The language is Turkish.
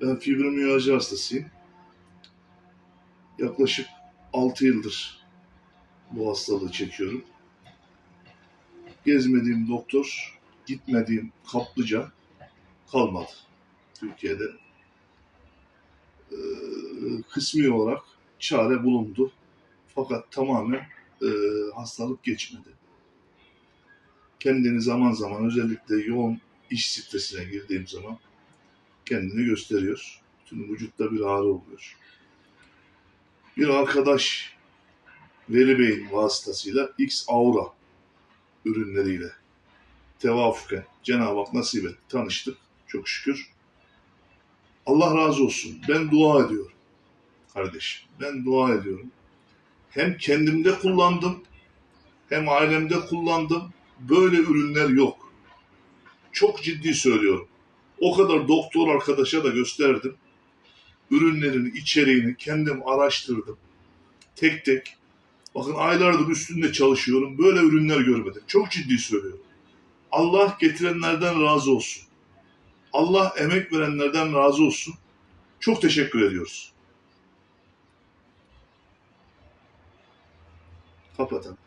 Ben fibromiyalji hastasıyım. Yaklaşık 6 yıldır bu hastalığı çekiyorum. Gezmediğim doktor, gitmediğim kaplıca kalmadı Türkiye'de. Ee, kısmi olarak çare bulundu. Fakat tamamen e, hastalık geçmedi. Kendini zaman zaman özellikle yoğun iş stresine girdiğim zaman kendini gösteriyor. Tüm vücutta bir ağrı oluyor. Bir arkadaş Veli Bey'in vasıtasıyla X Aura ürünleriyle tevafuken Cenab-ı Hak nasip etti. Tanıştık çok şükür. Allah razı olsun. Ben dua ediyorum. Kardeşim ben dua ediyorum. Hem kendimde kullandım hem ailemde kullandım. Böyle ürünler yok. Çok ciddi söylüyorum. O kadar doktor arkadaşa da gösterdim. Ürünlerin içeriğini kendim araştırdım. Tek tek. Bakın aylardır üstünde çalışıyorum. Böyle ürünler görmedim. Çok ciddi söylüyorum. Allah getirenlerden razı olsun. Allah emek verenlerden razı olsun. Çok teşekkür ediyoruz. Kapatalım.